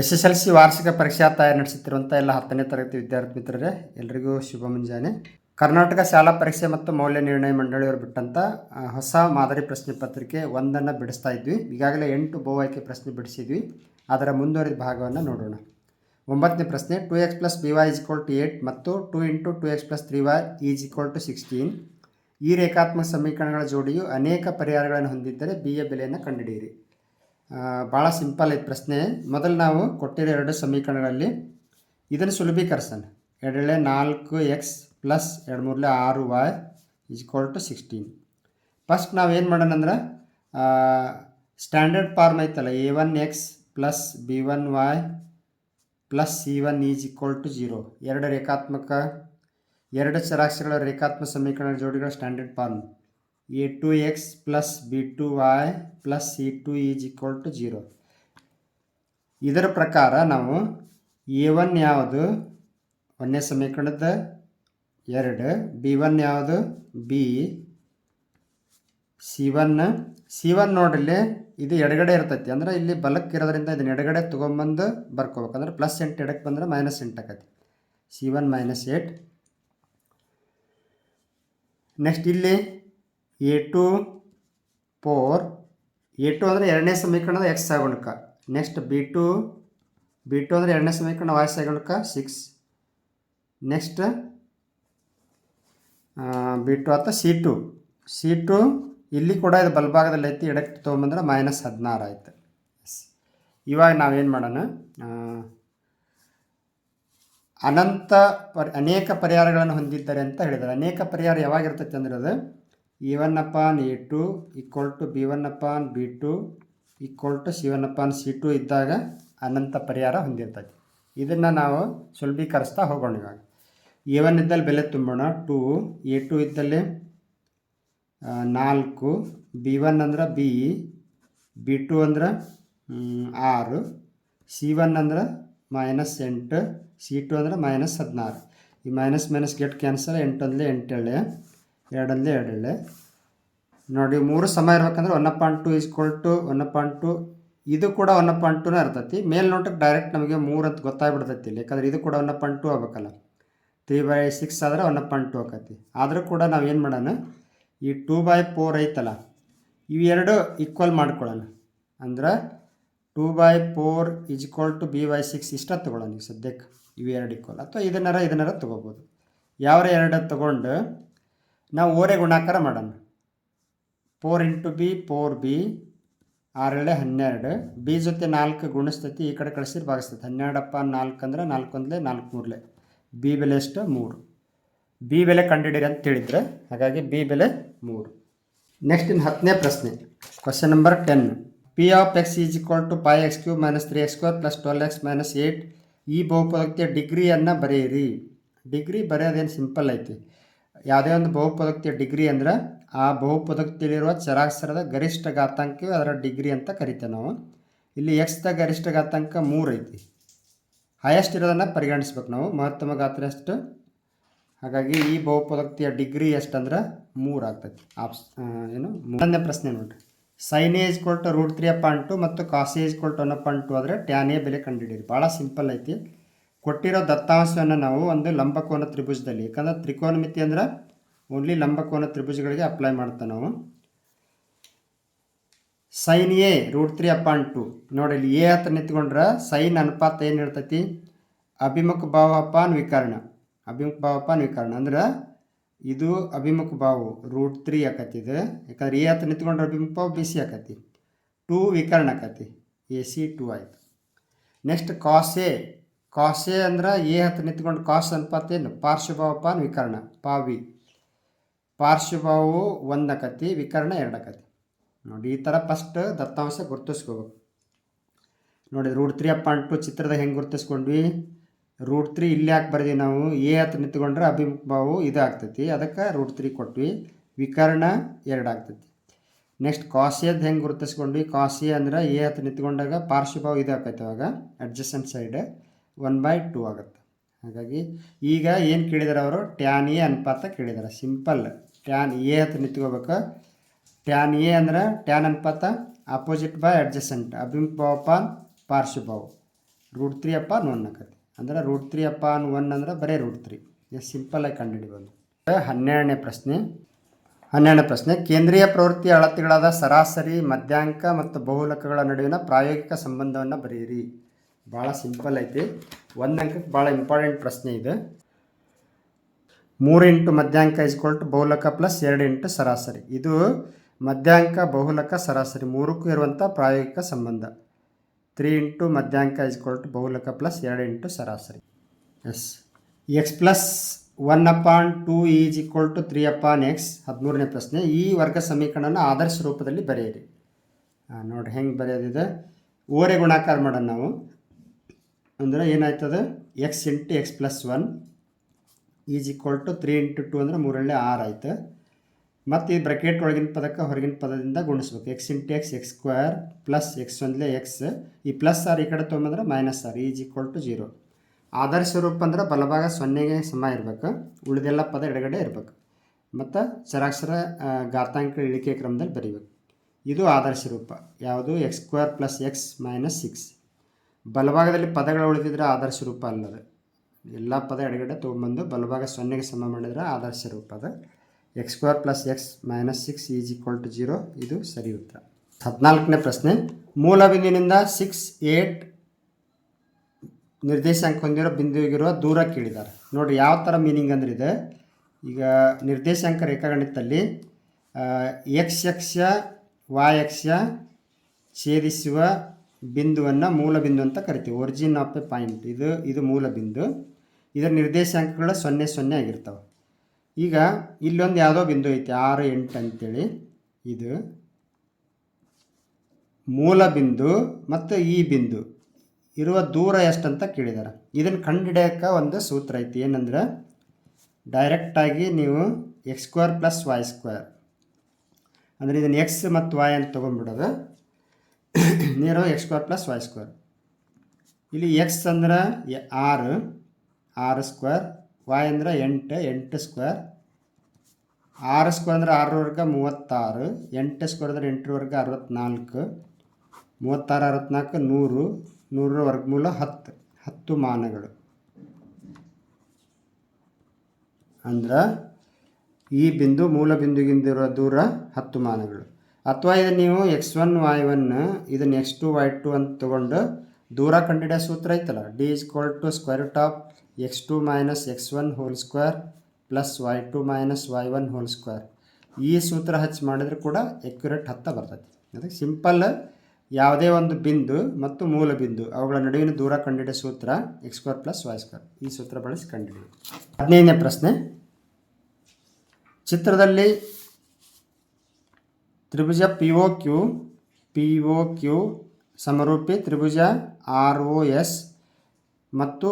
S S L C ವಾರ್ಷಿಕ ಪರೀಕ್ಷಾ ತಯಾರಿ ನಡೆಸುತ್ತಿರುವಂಥ ಎಲ್ಲ ಹತ್ತನೇ ತರಗತಿ ವಿದ್ಯಾರ್ಥಿ ಮಿತ್ರರೇ, ಎಲ್ರಿಗೂ ಶುಭ ಮುಂಜಾನೆ. ಕರ್ನಾಟಕ ಶಾಲಾ ಪರೀಕ್ಷೆ ಮತ್ತು ಮೌಲ್ಯ ನಿರ್ಣಯ ಮಂಡಳಿಯವರು ಬಿಟ್ಟಂಥ ಹೊಸ ಮಾದರಿ ಪ್ರಶ್ನೆ ಪತ್ರಿಕೆ ಒಂದನ್ನು ಬಿಡಿಸ್ತಾ ಇದ್ವಿ. ಈಗಾಗಲೇ ಎಂಟು ಬಹು ಆಯ್ಕೆ ಪ್ರಶ್ನೆ ಬಿಡಿಸಿದ್ವಿ. ಅದರ ಮುಂದುವರಿದ ಭಾಗವನ್ನು ನೋಡೋಣ. ಒಂಬತ್ತನೇ ಪ್ರಶ್ನೆ, two x plus b y is to eight ಮತ್ತು two into two x plus three y is equal to sixteen. ಈ ರೇಖಾತ್ಮಕ ಸಮೀಕರಣಗಳ ಜೋಡಿಯು ಅನೇಕ ಪರಿಹಾರಗಳನ್ನು ಹೊಂದಿದ್ದರೆ ಬಿ ಯ ಬೆಲೆಯನ್ನು ಕಂಡುಹಿಡಿಯಿರಿ. ಭಾಳ ಸಿಂಪಲ್ ಐತೆ ಪ್ರಶ್ನೆ. ಮೊದಲು ನಾವು ಕೊಟ್ಟಿರೋ ಎರಡು ಸಮೀಕರಣಗಳಲ್ಲಿ ಇದನ್ನು ಸುಲಭೀಕರಿಸೋಣ. ಎರಡೇಳೆ ನಾಲ್ಕು ಎಕ್ಸ್ ಪ್ಲಸ್ ಎರಡು ಮೂರಲೆ ಆರು y is to sixteen. First ನಾವು ಏನು ಮಾಡೋಣ ಅಂದ್ರೆ ಸ್ಟ್ಯಾಂಡರ್ಡ್ ಫಾರ್ಮ್ ಐತಲ್ಲ, a one x plus b one y plus c one is equal to zero. ಎರಡು ರೇಖಾತ್ಮಕ, ಎರಡು ಚರಾಕ್ಷರಗಳ ರೇಖಾತ್ಮಕ ಸಮೀಕರಣ ಜೋಡಿಗಳ standard form. A two x plus b two y plus c two is equal to zero ಇದರ ಪ್ರಕಾರ ನಾವು ಎ ಒನ್ ಯಾವುದು? ಒಂದನೇ ಸಮೀಕರಣದ ಎರಡು. ಬಿ ಒನ್ ಯಾವುದು? B c one c one ನೋಡಿಲ್ಲಿ ಇದು ಎಡಗಡೆ ಇರ್ತೈತಿ. ಅಂದ್ರೆ ಇಲ್ಲಿ ಬಲಕ್ಕೆ ಇರೋದ್ರಿಂದ ಇದನ್ನ ಎಡಗಡೆ ತೊಗೊಂಬಂದು ಬರ್ಕೋಬೇಕು. ಅಂದ್ರೆ ಪ್ಲಸ್ ಎಂಟು ಎಡಕ್ಕೆ ಬಂದ್ರೆ ಮೈನಸ್ ಎಂಟು ಆಕತಿ. C one minus eight next ಇಲ್ಲಿ a two four a two ಅಂದರೆ ಎರಡನೇ ಸಮೀಕರಣದ x ಆಗುಣಕ. Next b two b two ಅಂದರೆ ಎರಡನೇ ಸಮೀಕರಣ ವಾಯ್ಸ್ ಆಗುಣಕ ಸಿಕ್ಸ್ ನೆಕ್ಸ್ಟ್ ಬಿ ಟು ಅಥವಾ ಸಿ ಟು ಸಿ ಟು ಇಲ್ಲಿ ಕೂಡ ಇದು ಬಲಭಾಗದಲ್ಲಿ ಐತಿ ಎಡಕ್ಕೆ ತೊಗೊಂಬಂದ್ರೆ ಮೈನಸ್ ಹದಿನಾರು ಆಯಿತು. ಎಸ್ ಇವಾಗ ನಾವೇನು ಮಾಡೋಣ? ಅನಂತ ಪರ್, ಅನೇಕ ಪರಿಹಾರಗಳನ್ನು ಹೊಂದಿದ್ದಾರೆ ಅಂತ ಹೇಳಿದ್ದಾರೆ. ಅನೇಕ ಪರಿಹಾರ ಯಾವಾಗಿರ್ತೈತೆ ಅಂದ್ರೆ ಅದು a one upon a two equal to b one upon b two equal to c one upon c two ಇದ್ದಾಗ ಅನಂತ ಪರಿಹಾರ ಹೊಂದಿರ್ತೈತಿ ಇದನ್ನು ನಾವು ಸುಲಭೀಕರಿಸ್ತಾ ಹೋಗೋಣ ಇವಾಗ. ಎ ಒನ್ ಇದ್ದಲ್ಲಿ ಬೆಲೆ ತುಂಬೋಣ. ಟು ಎ ಟು ಇದ್ದಲ್ಲಿ ನಾಲ್ಕು ಬಿ ಒನ್ ಅಂದ್ರೆ ಬಿ ಬಿ ಟು ಅಂದ್ರೆ ಆರು ಸಿ ಒನ್ ಅಂದ್ರೆ ಮೈನಸ್ ಎಂಟು ಸಿ ಟು ಅಂದ್ರೆ ಮೈನಸ್ ಹದಿನಾರು. ಈ ಮೈನಸ್ ಮೈನಸ್ ಗೆಟ್ ಕ್ಯಾನ್ಸಲ್ ಎಂಟು ಎಂಟೇಳೆ. ಎರಡೊಂದಲೇ ಎರಡಲ್ಲೇ. ನೋಡಿ, ಮೂರು ಸಮ ಇರ್ಬೇಕಂದ್ರೆ one point two is equal to one point two ಇದು ಕೂಡ ಒನ್ ಪಾಯಿಂಟ್ ಟೂನೇ ಇರ್ತೈತಿ. ಮೇಲ್ನೋಟಕ್ಕೆ ಡೈರೆಕ್ಟ್ ನಮಗೆ ಮೂರು ಅಂತ ಗೊತ್ತಾಗ್ಬಿಡ್ತೈತಿ ಇಲ್ಲಿ. ಯಾಕಂದ್ರೆ ಇದು ಕೂಡ ಒನ್ ಪಾಯಿಂಟ್ ಟು ಆಗ್ಬೇಕಲ್ಲ. ತ್ರೀ ಬೈ ಸಿಕ್ಸ್ ಆದರೆ ಒನ್ ಪಾಯಿಂಟ್ ಟು ಆಕತಿ. ಆದರೂ ಕೂಡ ನಾವು ಏನು ಮಾಡೋಣ? ಈ ಟೂ ಬೈ ಫೋರ್ ಐತಲ್ಲ ಇವೆರಡು ಈಕ್ವಲ್ ಮಾಡ್ಕೊಳ್ಳೋಣ. ಅಂದ್ರೆ two by four is equal to b by six ಇಷ್ಟ ತೊಗೊಳ್ಳೋಣ ಈಗ ಸದ್ಯಕ್ಕೆ. ಇವೆರಡು ಈಕ್ವಲ್ ಅಥವಾ ಇದನ್ನಾರ ಇದನ್ನಾರ ತೊಗೋಬೋದು. ಯಾವ ಎರಡು ತೊಗೊಂಡು ನಾವು ಓರೆ ಗುಣಾಕಾರ ಮಾಡೋಣ. Four into b four b ಆರೇಳೆ ಹನ್ನೆರಡು. ಬಿ ಜೊತೆ ನಾಲ್ಕು ಗುಣಿಸ್ತೈತಿ, ಈ ಕಡೆ ಕಳಿಸಿದ್ರೆ ಭಾಗಿಸ್ತೈತಿ. ಹನ್ನೆರಡಪ್ಪ ನಾಲ್ಕು ಅಂದ್ರೆ ನಾಲ್ಕು ಒಂದಲೇ ನಾಲ್ಕು ಮೂರಲೆ. ಬಿ ಬೆಲೆ ಎಷ್ಟು? ಮೂರು. ಬಿ ಬೆಲೆ ಕಂಡುಹಿಡಿಯಿರಿ ಅಂತ ಹೇಳಿದ್ರೆ, ಹಾಗಾಗಿ ಬಿ ಬೆಲೆ ಮೂರು. ನೆಕ್ಸ್ಟ್ ಇನ್ನು ಹತ್ತನೇ ಪ್ರಶ್ನೆ. Question number ten p of x is equal to five x cube minus three x square plus twelve x minus eight ಈ ಬಹುಪದಕ್ಕೆ ಡಿಗ್ರಿಯನ್ನು ಬರೆಯಿರಿ. ಡಿಗ್ರಿ ಬರೆಯೋದೇನು ಸಿಂಪಲ್ ಐತಿ. ಯಾವುದೇ ಒಂದು ಬಹುಪದಕ್ತಿಯ ಡಿಗ್ರಿ ಅಂದ್ರೆ ಆ ಬಹುಪದಕ್ತಿಯಲ್ಲಿರುವ ಚರಾಕ್ಷರದ ಗರಿಷ್ಠ ಘಾತಾಂಕವೇ ಅದರ ಡಿಗ್ರಿ ಅಂತ ಕರಿತೇವೆ ನಾವು. ಇಲ್ಲಿ ಎಕ್ಸ್ದ ಗರಿಷ್ಠ ಘಾತಾಂಕ ಮೂರು ಐತಿ. ಹೈಯೆಸ್ಟ್ ಇರೋದನ್ನು ಪರಿಗಣಿಸ್ಬೇಕು ನಾವು. ಮಹತ್ತಮ ಗಾತ್ರ ಎಷ್ಟು? ಹಾಗಾಗಿ ಈ ಬಹುಪದಕ್ತಿಯ ಡಿಗ್ರಿ ಎಷ್ಟಂದ್ರೆ ಮೂರು ಆಗ್ತೈತಿ. ಆಪ್ಸ್ ಏನು? ಮೂರನೇ ಪ್ರಶ್ನೆ ನೋಡಿರಿ. ಸೈನ್ ಏಜ್ ಕೊಟ್ಟು ರೂಟ್ ತ್ರೀ ಪಾಯಿಂಟ್ ಟು ಮತ್ತು ಕಾಸ್ ಏಜ್ ಕೊಟ್ಟು ಒನ್ ಪಾಯಿಂಟ್ ಟು ಆದರೆ ಟ್ಯಾನೇ ಬೆಲೆ ಕಂಡುಹಿಡಿಯಿರಿ. ಭಾಳ ಸಿಂಪಲ್ ಐತಿ. ಕೊಟ್ಟಿರೋ ದತ್ತಾಂಶವನ್ನು ನಾವು ಒಂದು ಲಂಬಕೋನ ತ್ರಿಭುಜದಲ್ಲಿ, ಯಾಕಂದ್ರೆ ತ್ರಿಕೋನಮಿತಿ ಅಂದ್ರೆ ಓನ್ಲಿ ಲಂಬಕೋನ ತ್ರಿಭುಜಗಳಿಗೆ ಅಪ್ಲೈ ಮಾಡ್ತಾ ನಾವು. Sine A root three upon two ನೋಡಿ ಇಲ್ಲಿ ಎ ಹತ್ರ ನಿಂತ್ಕೊಂಡ್ರೆ ಸೈನ್ ಅನುಪಾತ ಏನು ಇರ್ತೈತಿ? ಅಭಿಮುಖ ಭಾವ ಅಪಾನ್ ವಿಕರ್ಣ. ಅಭಿಮುಖ ಭಾವ ಅಪಾನ್ ವಿಕರ್ಣ. ಅಂದ್ರೆ ಇದು ಅಭಿಮುಖ ಬಾವು ರೂಟ್ ತ್ರೀ ಆಕತಿ ಇದು ಯಾಕಂದ್ರೆ ಎ ಹತ್ರ ನಿಂತ್ಕೊಂಡ್ರೆ ಅಭಿಮುಖ ಭಾವ ಬಿ ಸಿ ಆಕತಿ ಟೂ ವಿಕರ್ಣ ಆಕತಿ ಎ ಸಿ ಟೂ ಆಯಿತು. ನೆಕ್ಸ್ಟ್ ಕಾಸ್ ಎ ಕಾಸ್ ಅಂದ್ರೆ ಎ ಹತ್ತು ನಿಂತ್ಕೊಂಡು ಕಾಸ್ ಅನುಪಾತ ಏನು ಪಾರ್ಶ್ವಭಾವ ಪಾನ್ ವಿಕರ್ಣ. ಪಾವಿ. ಪಾರ್ಶ್ವಭಾವವು ವಿಕರ್ಣ ಎರಡು ಆಕತಿ ನೋಡಿ, ಈ ಥರ ಫಸ್ಟ್ ದತ್ತಾಂಶ ಗುರ್ತಿಸ್ಕೋಬೇಕು. ನೋಡಿ ರೂಟ್ ತ್ರೀ ಪಾಯಿಂಟ್ ಟು ಚಿತ್ರದಾಗ ಹೆಂಗೆ ಗುರ್ತಿಸ್ಕೊಂಡ್ವಿ? ರೂಟ್ ತ್ರೀ ಇಲ್ಲಿ ಯಾಕೆ ಬರ್ದೀವಿ ನಾವು? ಎ ಹತ್ತು ನಿಂತ್ಕೊಂಡ್ರೆ ಅಭಿಮುಖ ಇದು ಆಗ್ತೈತಿ. ಅದಕ್ಕೆ ರೂಟ್ ತ್ರೀ ಕೊಟ್ವಿ. ವಿಕರ್ಣ ಎರಡು ಆಗ್ತೈತಿ ನೆಕ್ಸ್ಟ್ ಕಾಸಿಯದ್ದು ಹೆಂಗೆ ಗುರುತಿಸ್ಕೊಂಡ್ವಿ? ಕಾಸಿ ಅಂದ್ರೆ ಎ ಹತ್ತು ನಿಂತ್ಕೊಂಡಾಗ ಪಾರ್ಶ್ವಭಾವ ಇದು ಆಕೈತಿ ಅವಾಗ. Adjacent side one by two ಆಗುತ್ತೆ. ಹಾಗಾಗಿ ಈಗ ಏನು ಕೇಳಿದಾರೆ ಅವರು? ಟ್ಯಾನ್ ಎ ಅನುಪಾತ ಕೇಳಿದ್ದಾರೆ ಸಿಂಪಲ್ ಟ್ಯಾನ್ ಎ ಅಂತ ನಿಂತ್ಕೋಬೇಕು. ಟ್ಯಾನ್ ಎ ಅಂದ್ರೆ ಟ್ಯಾನ್ ಅನುಪಾತ ಅಪೋಸಿಟ್ ಬೈ ಅಡ್ಜಸೆಂಟ್ ಅಭಿಮುಖ ಪಾನ್ ಪಾರ್ಶ್ವಭಾವ ರೂಟ್ ತ್ರೀ ಅಪಾನ್ ಒನ್ ಆಕತಿ ಅಂದ್ರೆ ರೂಟ್ ತ್ರೀ ಅಪಾನ್ ಒನ್ ಅಂದ್ರೆ ಬರೀ ರೂಟ್ ತ್ರೀ ಇದು ಸಿಂಪಲಾಗಿ ಕಂಡುಹಿಡಿಬೋದು ಹನ್ನೆರಡನೇ ಪ್ರಶ್ನೆ. ಹನ್ನೆರಡನೇ ಪ್ರಶ್ನೆ. ಕೇಂದ್ರೀಯ ಪ್ರವೃತ್ತಿ ಅಳತೆಗಳಾದ ಸರಾಸರಿ, ಮಧ್ಯಾಂಕ ಮತ್ತು ಬಹುಲಕಗಳ ನಡುವಿನ ಪ್ರಾಯೋಗಿಕ ಸಂಬಂಧವನ್ನು ಬರೆಯಿರಿ. ಭಾಳ ಸಿಂಪಲ್ ಐತಿ. ಒಂದು ಅಂಕಕ್ಕೆ ಭಾಳ ಇಂಪಾರ್ಟೆಂಟ್ ಪ್ರಶ್ನೆ ಇದೆ. ಮೂರು ಇಂಟು ಮಧ್ಯಾಂಕ ಇಸ್ಕೊಳ್ಟು ಬಹುಲಕ ಪ್ಲಸ್ ಎರಡು ಇಂಟು ಸರಾಸರಿ. ಇದು ಮಧ್ಯಾಂಕ, ಬಹುಲಕ, ಸರಾಸರಿ ಮೂರಕ್ಕೂ ಇರುವಂಥ ಪ್ರಾಯೋಗಿಕ ಸಂಬಂಧ. ತ್ರೀ ಇಂಟು ಮಧ್ಯಾಂಕ ಇಸ್ಕೊಳ್ಟು ಬಹುಲಕ ಪ್ಲಸ್ ಎರಡು ಇಂಟು ಸರಾಸರಿ. Yes. X plus one upon two is equal to three upon x ಹದಿಮೂರನೇ ಪ್ರಶ್ನೆ. ಈ ವರ್ಗ ಸಮೀಕರಣನ ಆದರ್ಶ ರೂಪದಲ್ಲಿ ಬರೆಯಿರಿ. ನೋಡಿ ಹೆಂಗೆ ಬರೆಯೋದಿದೆ? ಓರೆ ಗುಣಾಕಾರ ಮಾಡೋಣ ನಾವು. ಅಂದರೆ ಏನಾಯ್ತದೆ? X into x plus one is equal to three into two ಅಂದರೆ ಮೂರಲ್ಲೇ ಆರು ಆಯಿತು. ಮತ್ತು ಈ ಬ್ರಕೆಟ್ ಒಳಗಿನ ಪದಕ್ಕೆ ಹೊರಗಿನ ಪದದಿಂದ ಗುಣಿಸ್ಬೇಕು. X into x x square plus x ಒಂದಲೇ ಎಕ್ಸ್ ಈ ಪ್ಲಸ್ ಆರ್ ಈ ಕಡೆ ತೊಗೊಂಬಂದ್ರೆ ಮೈನಸ್ ಆರ್ ಈಸ್ ಈಕ್ವಲ್ ಟು ಜೀರೋ ಆದರ್ಶ ರೂಪ ಅಂದ್ರೆ ಬಲಭಾಗ ಸೊನ್ನೆಗೆ ಸಮ ಇರಬೇಕು. ಉಳಿದೆಲ್ಲ ಪದ ಎಡಗಡೆ ಇರಬೇಕು. ಮತ್ತು ಚರಾಕ್ಷರ ಘಾತಾಂಕ ಇಳಿಕೆ ಕ್ರಮದಲ್ಲಿ ಬರೀಬೇಕು. ಇದು ಆದರ್ಶ ರೂಪ ಯಾವುದು? X square plus x minus six ಬಲಭಾಗದಲ್ಲಿ ಪದಗಳು ಉಳಿದಿದ್ರೆ ಆದರ್ಶ ರೂಪ ಅಲ್ಲದೆ. ಎಲ್ಲ ಪದ ಎಡಗಡೆ ತೊಗೊಂಬಂದು ಬಲಭಾಗ ಸೊನ್ನೆಗೆ ಸಮ ಮಾಡಿದ್ರೆ ಆದರ್ಶ ರೂಪ ಅದು. X square plus x minus six is equal to zero ಇದು ಸರಿ ಉತ್ತರ. ಹದಿನಾಲ್ಕನೇ ಪ್ರಶ್ನೆ ಮೂಲ ಬಿಂದುವಿನಿಂದ ಸಿಕ್ಸ್ ಏಟ್ ನಿರ್ದೇಶಾಂಕ ಹೊಂದಿರೋ ಬಿಂದುವಿಗಿರುವ ದೂರ ಕೇಳಿದ್ದಾರೆ ನೋಡಿ ಯಾವ ಥರ ಮೀನಿಂಗ್ ಅಂದ್ರೆ ಇದೆ ಈಗ ನಿರ್ದೇಶಾಂಕ ರೇಖಾಗಣಿತದಲ್ಲಿ ಎಕ್ಸ್ ವಾಯ್ ಅಕ್ಷ ಛೇದಿಸುವ ಬಿಂದುವನ್ನು ಮೂಲ ಬಿಂದು ಅಂತ ಕರಿತೀವಿ. ಒರಿಜಿನ್ ಆಫ್ ಎ ಪಾಯಿಂಟ್ ಇದು ಇದು ಮೂಲ ಬಿಂದು ಇದರ ನಿರ್ದೇಶಾಂಕಗಳು ಸೊನ್ನೆ ಸೊನ್ನೆ ಆಗಿರ್ತಾವೆ. ಈಗ ಇಲ್ಲೊಂದು ಯಾವುದೋ ಬಿಂದು ಐತೆ. ಆರು, ಎಂಟು ಅಂತೇಳಿ. ಇದು ಮೂಲ ಬಿಂದು ಮತ್ತು ಈ ಬಿಂದು. ಇರುವ ದೂರ ಎಷ್ಟಂತ ಕೇಳಿದ್ದಾರೆ ಇದನ್ನು ಕಂಡುಹಿಡಿಯೋಕ್ಕೆ ಒಂದು ಸೂತ್ರ ಐತಿ. ಏನಂದ್ರೆ ಡೈರೆಕ್ಟಾಗಿ ನೀವು x square plus y square ಅಂದರೆ ಇದನ್ನು ಎಕ್ಸ್ ಮತ್ತು ವಾಯ್ ಅಂತ ತೊಗೊಂಡ್ಬಿಡೋದು. ನೀರು x square plus y square ಇಲ್ಲಿ ಎಕ್ಸ್ ಅಂದ್ರೆ ಆರು ಆರು ಸ್ಕ್ವೇರ್ ವಾಯ್ ಅಂದ್ರೆ ಎಂಟು ಎಂಟು ಸ್ಕ್ವೇರ್ ಆರು ಸ್ಕ್ವೇರ್ ಅಂದರೆ ಆರು ವರ್ಗ ಮೂವತ್ತಾರು, ಎಂಟು ಸ್ಕ್ವೇರ್ ಅಂದರೆ ಎಂಟರ ವರ್ಗ ಅರವತ್ತ್ನಾಲ್ಕು ಮೂವತ್ತಾರು ಅರವತ್ತ್ನಾಲ್ಕು ನೂರು, ನೂರರ ವರ್ಗಮೂಲ ಹತ್ತು ಹತ್ತು ಮಾನಗಳು. ಅಂದ್ರೆ ಈ ಬಿಂದು ಮೂಲ ಬಿಂದುಗಿಂದಿರೋ ದೂರ ಹತ್ತು ಮಾನಗಳು. ಅಥವಾ ಇದು ನೀವು ಎಕ್ಸ್ ಒನ್ ವೈ ಒನ್ ಇದನ್ನು ಎಕ್ಸ್ ಟು ವೈ ಟು ಅಂತ ತೊಗೊಂಡು ದೂರ ಕಂಡಿಡಿಯೋ ಸೂತ್ರ ಐತಲ್ಲ? D is equal to square of x two minus x one whole square plus y two minus y one whole square ಈ ಸೂತ್ರ ಹಚ್ಚಿ ಮಾಡಿದ್ರೆ ಕೂಡ ಎಕ್ಯುರೇಟ್ ಹತ್ತ ಬರ್ತೈತಿ. ಅದಕ್ಕೆ ಸಿಂಪಲ್ ಯಾವುದೇ ಒಂದು ಬಿಂದು ಮತ್ತು ಮೂಲ ಬಿಂದು ಅವುಗಳ ನಡುವಿನ ದೂರ ಕಂಡಿಡಿಯೋ ಸೂತ್ರ x square plus y square ಈ ಸೂತ್ರ ಬಳಸಿ ಕಂಡುಹಿಡಿಯೋದು. ಹದಿನೈದನೇ ಪ್ರಶ್ನೆ. ಚಿತ್ರದಲ್ಲಿ ತ್ರಿಭುಜ P O Q P O Q ಸಮರೂಪಿ ತ್ರಿಭುಜ ಆರ್ ಒ ಎಸ್ ಮತ್ತು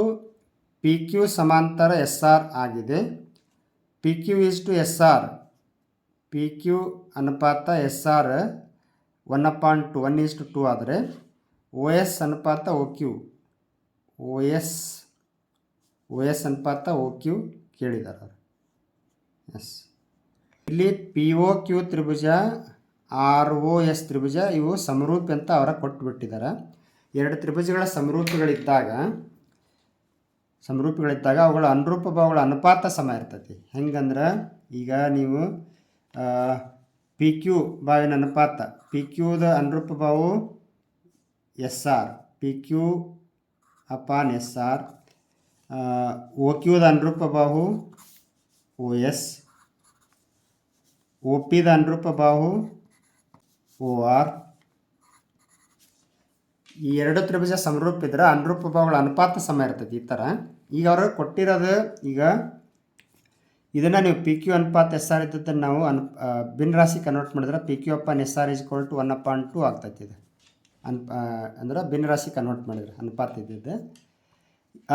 ಪಿ ಕ್ಯೂ ಸಮಾಂತರ ಎಸ್ ಆರ್ ಆಗಿದೆ. P Q is to S R P Q ಅನುಪಾತ S R one point two one is to two two O S ಅನುಪಾತ O Q O S O S ಅನುಪಾತ O Q ಕೇಳಿದ್ದಾರೆ S ಇಲ್ಲಿ P O Q ತ್ರಿಭುಜ R O S ತ್ರಿಭುಜ, ಇವು ಸಮರೂಪಿ ಅಂತ ಅವರ ಕೊಟ್ಟುಬಿಟ್ಟಿದ್ದಾರೆ ಎರಡು ತ್ರಿಭುಜಗಳ ಸಮರೂಪಿಗಳಿದ್ದಾಗ ಸಮರೂಪಿಗಳಿದ್ದಾಗ ಅವುಗಳ ಅನುರೂಪ ಭಾವಗಳ ಅನುಪಾತ ಸಮ ಇರ್ತೈತಿ ಹೆಂಗಂದ್ರೆ, ಈಗ ನೀವು ಪಿ ಕ್ಯೂ ಬಾವಿನ ಅನುಪಾತ ಪಿ ಕ್ಯೂದ ಅನುರೂಪ ಭಾವು S R P Q upon S R O ಕ್ಯೂದ ಅನುರೂಪ ಬಾಹು ಓ ಎಸ್ ಒ ಪಿದ ಅನುರೂಪ ಬಾಹು ಓ ಆರ್ ಈ ಎರಡು ತ್ರಿಭುಜ ಸಮರೂಪ ಇದ್ರೆ ಅನುರೂಪ ಭಾವಗಳ ಅನುಪಾತ ಸಮ ಇರ್ತೈತಿ ಈ ಥರ ಈಗ ಅವರು ಕೊಟ್ಟಿರೋದು ಈಗ ಇದನ್ನು ನೀವು ಪಿ ಕ್ಯೂ ಅನುಪಾತ ಎಸ್ ಆರ್ ಇದ್ದದ್ದನ್ನು ನಾವು ಅನು ಬಿನ್ ರಾಶಿ ಕನ್ವರ್ಟ್ ಮಾಡಿದ್ರೆ P Q upon S R is equal to one upon two ಆಗ್ತೈತಿ ಇದು. ಅನ್ ಅಂದ್ರೆ ಬಿನ್ ರಾಶಿ ಕನ್ವರ್ಟ್ ಮಾಡಿದ್ರೆ ಅನುಪಾತ ಇದ್ದಿದ್ದು.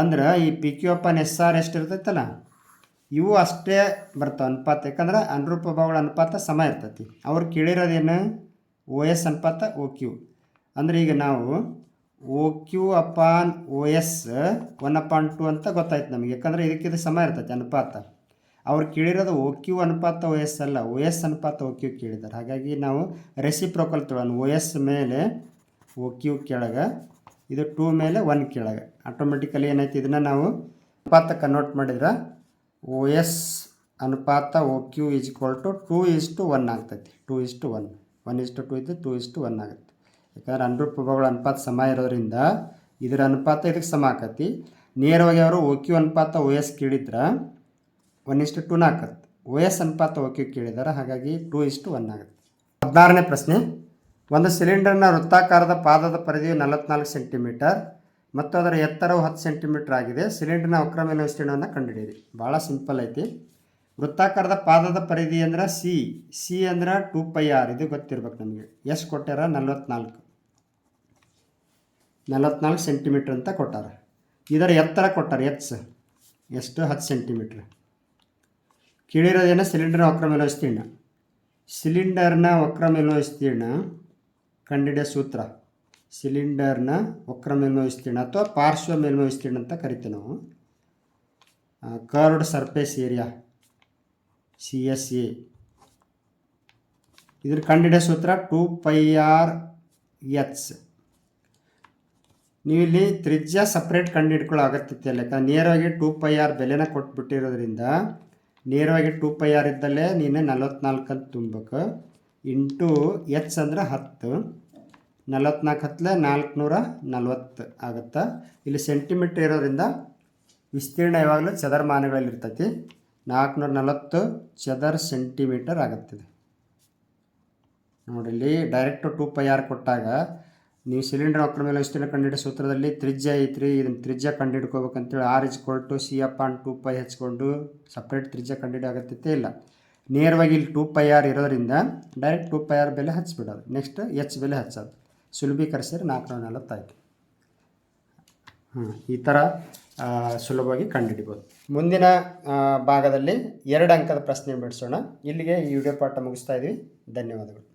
ಅಂದ್ರೆ ಈ P Q upon S R ಎಷ್ಟು ಇರ್ತೈತಲ್ಲ ಇವು ಅಷ್ಟೇ ಬರ್ತಾವೆ ಅನುಪಾತ ಯಾಕಂದ್ರೆ ಅನುರೂಪ ಭಾವಗಳ ಅನುಪಾತ ಸಮ ಇರ್ತೈತಿ. ಅವ್ರು ಕೇಳಿರೋದೇನು? ಓ ಎಸ್ ಅನುಪಾತ ಓ ಕ್ಯೂ. ಅಂದರೆ ಈಗ ನಾವು O Q upon O S one upon two ಅಂತ ಗೊತ್ತಾಯ್ತು ನಮಗೆ. ಯಾಕಂದ್ರೆ ಇದಕ್ಕಿದು ಸಮ ಇರ್ತೈತೆ, ಅನುಪಾತ. ಅವ್ರು ಕೇಳಿರೋದು ಓ ಕ್ಯೂ ಅನುಪಾತ ಓ ಎಸ್ ಅಲ್ಲ, ಓ ಎಸ್ ಅನುಪಾತ ಓ ಕ್ಯೂ ಕೇಳಿದ್ದಾರೆ. ಹಾಗಾಗಿ ನಾವು ರೆಸಿಪ್ರೋಕಲ್ ತೊಗೊಳ್ಳೋಣ. ಓ ಎಸ್ ಮೇಲೆ ಓ ಕ್ಯೂ ಕೆಳಗೆ, ಇದು ಟೂ ಮೇಲೆ ಒನ್ ಕೆಳಗೆ. ಆಟೋಮೆಟಿಕಲಿ ಏನಾಯ್ತು? ಇದನ್ನು ನಾವು ಅನುಪಾತ ಕನ್ವರ್ಟ್ ಮಾಡಿದ್ರೆ ಓ ಎಸ್ ಅನುಪಾತ O Q is equal to two is to one ಆಗ್ತೈತಿ. Two is to one. One is to ಇದ್ದು ಟೂ ಇಸ್ಟು ಒನ್ ಆಗುತ್ತೆ. ಯಾಕಂದ್ರೆ ಅನುರೂಪಗಳ ಅನುಪಾತ ಸಮ ಇರೋದ್ರಿಂದ ಇದರ ಅನುಪಾತ ಇದಕ್ಕೆ ಸಮ ಆಕತಿ. ನೇರವಾಗಿ ಅವರು ಓ ಕ್ಯೂ ಅನುಪಾತ ಓ ಎಸ್ ಕೇಳಿದ್ರೆ ಒನ್ ಇಷ್ಟು ಟೂನ ಆಕತ್ತೆ ಓ ಎಸ್ ಅನುಪಾತ ಓ ಕ್ಯೂ ಕೇಳಿದಾರೆ, ಹಾಗಾಗಿ ಟೂ ಇಷ್ಟು ಒನ್ ಆಗುತ್ತೆ. ಹದಿನಾರನೇ ಪ್ರಶ್ನೆ. ಒಂದು ಸಿಲಿಂಡರ್ನ ವೃತ್ತಾಕಾರದ ಪಾದದ ಪರಿಧಿಯು ನಲವತ್ನಾಲ್ಕು ಸೆಂಟಿಮೀಟರ್ ಮತ್ತು ಅದರ ಎತ್ತರವು ಹತ್ತು ಸೆಂಟಿಮೀಟರ್ ಆಗಿದೆ. ಸಿಲಿಂಡರ್ನ ಅಕ್ರಮ ವಿಸ್ತೀರ್ಣವನ್ನು ಕಂಡುಹಿಡಿಯಿರಿ. ಭಾಳ ಸಿಂಪಲ್ ಐತಿ. ವೃತ್ತಾಕಾರದ ಪಾದದ ಪರಿಧಿ ಅಂದ್ರೆ ಸಿ ಸಿ ಅಂದ್ರೆ ಟು ಪೈ ಆರ್ ಇದು ಗೊತ್ತಿರ್ಬೇಕು ನಮಗೆ. ಎಷ್ಟು ಕೊಟ್ಟಾರ ನಲವತ್ನಾಲ್ಕು. ನಲವತ್ನಾಲ್ಕು ಸೆಂಟಿಮೀಟ್ರ್ ಅಂತ ಕೊಟ್ಟಾರ. ಇದರ ಎತ್ತರ ಕೊಟ್ಟಾರ ಎಚ್ ಎಷ್ಟು? ಹತ್ತು ಸೆಂಟಿಮೀಟ್ರ್ ಕೇಳಿರೋದೇನ ಸಿಲಿಂಡರ್ನ ವಕ್ರ ಮೇಲೋ ವಿಸ್ತೀರ್ಣ ಸಿಲಿಂಡರ್ನ ವಕ್ರ ಮೇಲೋ ವಿಸ್ತೀರ್ಣ ಕಂಡಿಡಿಯೋ ಸೂತ್ರ. ಸಿಲಿಂಡರ್ನ ವಕ್ರ ಮೇಲ್ಮೈ ವಿಸ್ತೀರ್ಣ ಅಥವಾ ಪಾರ್ಶ್ವ ಮೇಲ್ಮೈ ವಿಸ್ತೀರ್ಣ ಅಂತ ಕರಿತೀವಿ ನಾವು. Curved surface area C S A ಇದ್ರ ಕಂಡಿಡ ಸೂತ್ರ ಟು ಪೈ ಆರ್ ಎಚ್ ನೀವಿಲ್ಲಿ ತ್ರಿಜ್ಯ ಸಪ್ರೇಟ್ ಕಂಡು ಹಿಡ್ಕೊಳ್ಳೋ ಯಾಕಂದ್ರೆ ನೇರವಾಗಿ ಟೂ ಪೈ ಆರ್ ಬೆಲೆನ ಕೊಟ್ಬಿಟ್ಟಿರೋದ್ರಿಂದ ನೇರವಾಗಿ ಟೂ ಪೈ ಆರ್ ಇದ್ದಲ್ಲೇ ನೀನು ನಲವತ್ನಾಲ್ಕು ಅಂತ ತುಂಬಬೇಕು ಇಂಟು ಎಚ್ ಅಂದ್ರೆ ಹತ್ತು. ನಲವತ್ನಾಲ್ಕು ಹತ್ತಲೆ ನಾಲ್ಕುನೂರ ನಲ್ವತ್ತು ಆಗುತ್ತೆ? ಇಲ್ಲಿ ಸೆಂಟಿಮೀಟ್ರ್ ಇರೋದ್ರಿಂದ ವಿಸ್ತೀರ್ಣ ಯಾವಾಗಲೂ ಚದರಮಾನಗಳಲ್ಲಿ ಇರ್ತೈತಿ ನಾಲ್ಕುನೂರ ನಲವತ್ತು ಚದರ್ ಸೆಂಟಿಮೀಟರ್ ಆಗುತ್ತದೆ. ನೋಡಿಲ್ಲಿ ಡೈರೆಕ್ಟ್ ಟೂ ಪೈ ಆರ್ ಕೊಟ್ಟಾಗ ನೀವು ಸಿಲಿಂಡರ್ ವಕ್ರ ಮೇಲೆ ವಿಸ್ತೀರ್ಣ ಕಂಡುಹಿಡಿಯೋ ಸೂತ್ರದಲ್ಲಿ ತ್ರಿಜ್ಯ ಐತ್ರಿ ಇದನ್ನು ತ್ರಿಜ್ಯ ಕಂಡುಹಿಡ್ಕೋಬೇಕಂತೇಳಿ R is to C upon two pi ಹಚ್ಕೊಂಡು ಸಪ್ರೇಟ್ ತ್ರಿಜ್ಯ ಕಂಡುಹಿಡಿಯೋ ಆಗತ್ತೈತೆ ಇಲ್ಲ. ನೇರವಾಗಿ ಇಲ್ಲಿ ಟೂ ಪೈ ಆರ್ ಇರೋದ್ರಿಂದ ಡೈರೆಕ್ಟ್ ಟೂ ಪೈ ಆರ್ ಬೆಲೆ ಹಚ್ಬಿಡೋದು. ನೆಕ್ಸ್ಟ್ ಎಚ್ ಬೆಲೆ ಹಚ್ಚೋದು. ಸುಲಭೀಕರಿಸಿದ್ರೆ ನಾಲ್ಕುನೂರ ನಲವತ್ತಾಯ್ತು ಹಾಂ ಈ ಥರ ಸುಲಭವಾಗಿ ಕಂಡುಹಿಡಿಬೋದು. ಮುಂದಿನ ಭಾಗದಲ್ಲಿ ಎರಡು ಅಂಕದ ಪ್ರಶ್ನೆ ಬಿಡಿಸೋಣ. ಇಲ್ಲಿಗೆ ಈ ವಿಡಿಯೋ ಪಾಠ ಮುಗಿಸ್ತಾ ಇದ್ದೀವಿ ಧನ್ಯವಾದಗಳು.